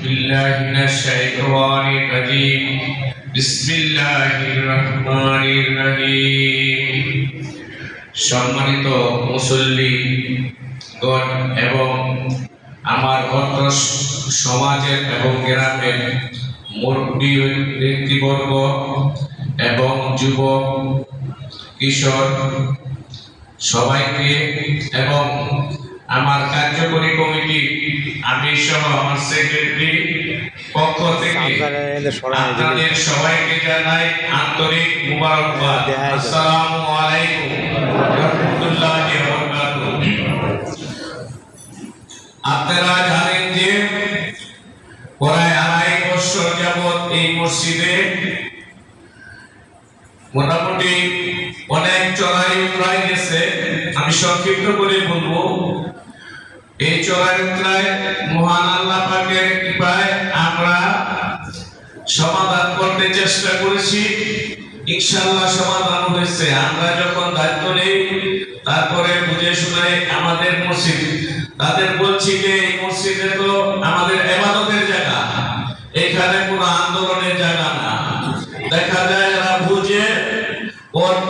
بالله من الشيطان الرجيم بسم الله الرحمن الرحيم সম্মানিত মুসল্লি গণ এবং আমার অর্থ সমাজের এবং গ্রামের মুরব্বী ব্যক্তিবর্গ এবং যুবক কিশোর সবাইকে এবং আমার কার্যকরী কমিটি আমি সহ আমার সেক্রেটারি পক্ষ থেকে আপনাদের সবাইকে জানাই আন্তরিক মুবারকবাদ। আসসালামু আলাইকুম রহমতুল্লাহি ওয়া আপনারা জানেন যে প্রায় আড়াই বছর যাবৎ এই মসজিদে মোটামুটি অনেক চড়াই উতরাই গেছে। আমি সংক্ষিপ্ত করে বলব, এই উতরাই মহান আল্লাহ পাকের কৃপায় আমরা সমাধান করতে চেষ্টা করেছি। ইনশাআল্লাহ সমাধান হয়েছে। আমরা যখন দায়িত্ব নেই, তারপরে বুঝে শুনে আমাদের মসজিদ। তাদের বলছি যে, এই মসজিদে তো আমাদের এবাদতের জায়গা এখানে কোনো আন্দোলনের জায়গা না দেখা যায় যারা বুঝে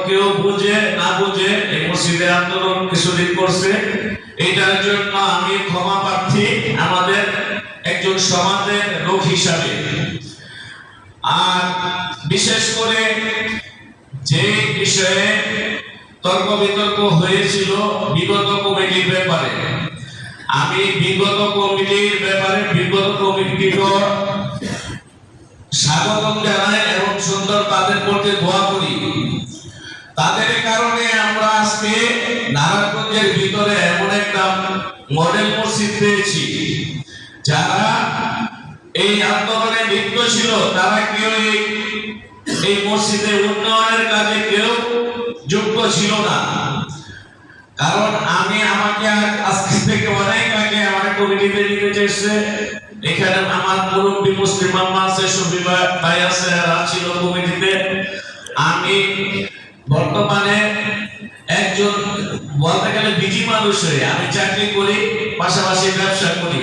কেউ বুঝে, না বুঝে, এই মসজিদে আন্দোলন কিছুদিন করছে। এটার জন্য আমি ক্ষমা প্রার্থী আমাদের একজন সমাজের লোক হিসাবে। আর বিশেষ করে যে বিষয়ে তর্ক বিতর্ক হয়েছিল বিগত কমিটির ব্যাপারে, আমি বিগত কমিটির ব্যাপারে, বিগত কমিটিকে স্বাগতম জানাই এবং সুন্দর তাদের প্রতি দোয়া তাদের কারণে আমরা আজকে নারায়ণগঞ্জের ভিতরে এমন একটা মডেল মসজিদ পেয়েছি। যারা এই আন্দোলনে লিপ্ত ছিল, তারা কেউ এই মসজিদের উন্নয়নের কাজে কেউ যোগ্য ছিল না। কারণ আমি, আমাকে আজ- আজকে থেকে অনেক আগে আমার কমিটিতে নিতে চেয়েছে এখানে আমার মুরব্বী মুসলিম আম্মা আছে শফি ভাই- আছে এরা ছিল কমিটিতে। আমি বর্তমানে একজন, বলতে গেলে বিজি মানুষ হয়ে আমি চাকরি করি, পাশাপাশি ব্যবসা করি।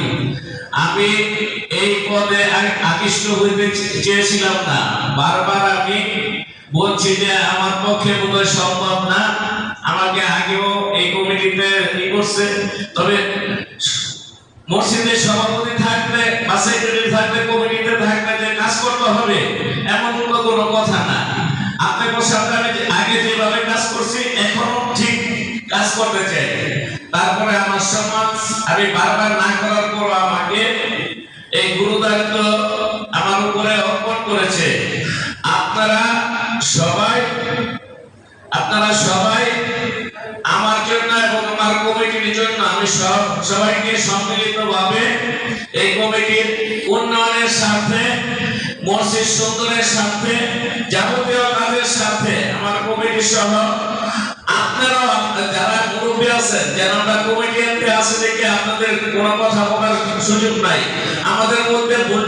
আমি এই পদে আকৃষ্ট হইতে চেয়েছিলাম না। বারবার আমি বলছি যে আমার পক্ষে বোধহয় সম্ভব না। আমাকে আগেও এই কমিটিতে ই করছে। তবে মসজিদের সভাপতি থাকলে বা সেক্রেটারি থাকলে, কমিটিতে থাকলে যে কাজ করতে হবে, এমন কোনো কথা না। আপনাদের সাথে সমাজ আমি বারবার না করার পর আমাকে এই গুরু দায়িত্ব আমার উপরে অর্পণ করেছে। আপনারা সবাই আপনারা সবাই আমার জন্য এবং আমার কমিটির জন্য আমি সব, সবাইকে সম্মিলিতভাবে এই কমিটির উন্নয়নের স্বার্থে, মসজিদ সুন্দরের স্বার্থে, যাবতীয় কাজের স্বার্থে আমার কমিটির সহ আপনারাও আপনার যারা মুরব্বী আছেন যেন আমরা কমিটিতে আছে দেখে আপনাদের কোনো কথা বলার সুযোগ নাই। আমাদের মধ্যে ভুল